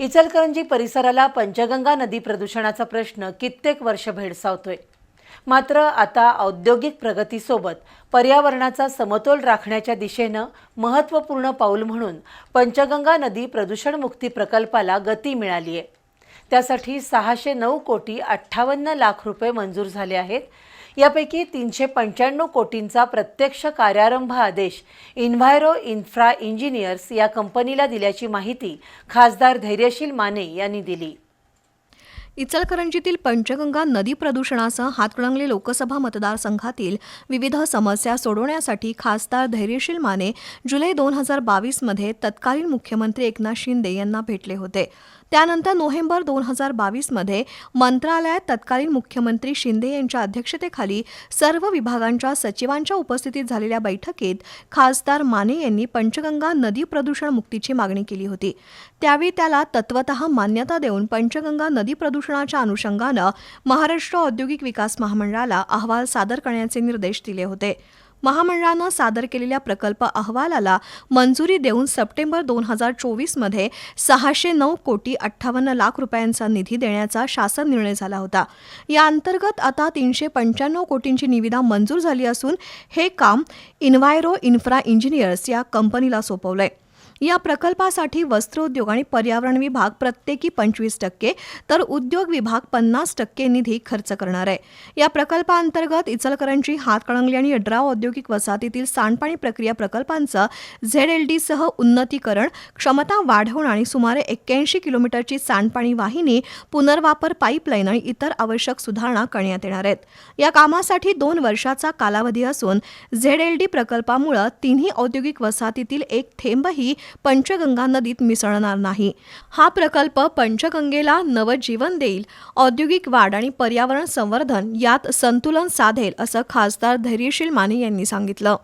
इचलकरंजी परिसराला पंचगंगा नदी प्रदूषणाचा प्रश्न कित्येक वर्ष भेडसावतोय. मात्र आता औद्योगिक प्रगतीसोबत पर्यावरणाचा समतोल राखण्याच्या दिशेनं महत्त्वपूर्ण पाऊल म्हणून पंचगंगा नदी प्रदूषणमुक्ती प्रकल्पाला गती मिळाली आहे त्यासाठी सहाशे नऊ कोटी अठ्ठावन्न लाख रुपये मंजूर झाले आहेत. यापैकी तीनशे पंच्याण्णव कोटींचा प्रत्यक्ष कार्यारंभ आदेश इन्व्हायरो इन्फ्रा इंजिनियर्स या कंपनीला दिल्याची माहिती खासदार धैर्यशील माने यांनी दिली. इचलकरंजीतील पंचगंगा नदी प्रदूषणासह हातकणंगले लोकसभा मतदारसंघातील विविध समस्या सोडवण्यासाठी खासदार धैर्यशील माने जुलै दोन हजार बावीसमध्ये तत्कालीन मुख्यमंत्री एकनाथ शिंदे यांना भेटले होते. त्यानंतर नोव्हेंबर दोन हजार बावीसमध्ये मंत्रालयात तत्कालीन मुख्यमंत्री शिंदे यांच्या अध्यक्षतेखाली सर्व विभागांच्या सचिवांच्या उपस्थितीत झालेल्या बैठकीत खासदार माने यांनी पंचगंगा नदी प्रदूषण मुक्तीची मागणी केली होती. त्यावेळी त्याला तत्वत मान्यता देऊन पंचगंगा नदी प्रदूषण प्रदूषणाच्या अनुषंगानं महाराष्ट्र औद्योगिक विकास महामंडळाला अहवाल सादर करण्याचे निर्देश दिले होते. महामंडळानं सादर केलेल्या प्रकल्प अहवालाला मंजुरी देऊन सप्टेंबर दोन हजार चोवीसमध्ये सहाशे नऊ कोटी अठ्ठावन्न लाख रुपयांचा निधी देण्याचा शासन निर्णय झाला होता. या अंतर्गत आता तीनशे पंच्याण्णव कोटींची निविदा मंजूर झाली असून हे काम इन्व्हायरो इन्फ्रा इंजिनियर्स या कंपनीला सोपवलंय. या प्रकल्पासाठी वस्त्रोद्योग आणि पर्यावरण विभाग प्रत्येकी पंचवीस टक्के तर उद्योग विभाग पन्नास टक्के निधी खर्च करणार आहे. या प्रकल्पाअंतर्गत इचलकरंजी हातकणंगले आणि यड्राव औद्योगिक वसाहतीतील सांडपाणी प्रक्रिया प्रकल्पांचं झेड एल डीसह उन्नतीकरण क्षमता वाढवणं आणि सुमारे एक्क्याऐंशी किलोमीटरची सांडपाणी वाहिनी पुनर्वापर पाईपलाईन आणि इतर आवश्यक सुधारणा करण्यात येणार आहेत. या कामासाठी दोन वर्षाचा कालावधी असून झेड एल डी प्रकल्पामुळे तिन्ही औद्योगिक वसाहतीतील एक थेंबही पंचगंगा नदीत मिसळणार नाही. हा प्रकल्प पंचगंगेला नवजीवन देईल. औद्योगिक वाढ आणि पर्यावरण संवर्धन यात संतुलन साधेल असं खासदार धैर्यशील माने यांनी सांगितलं.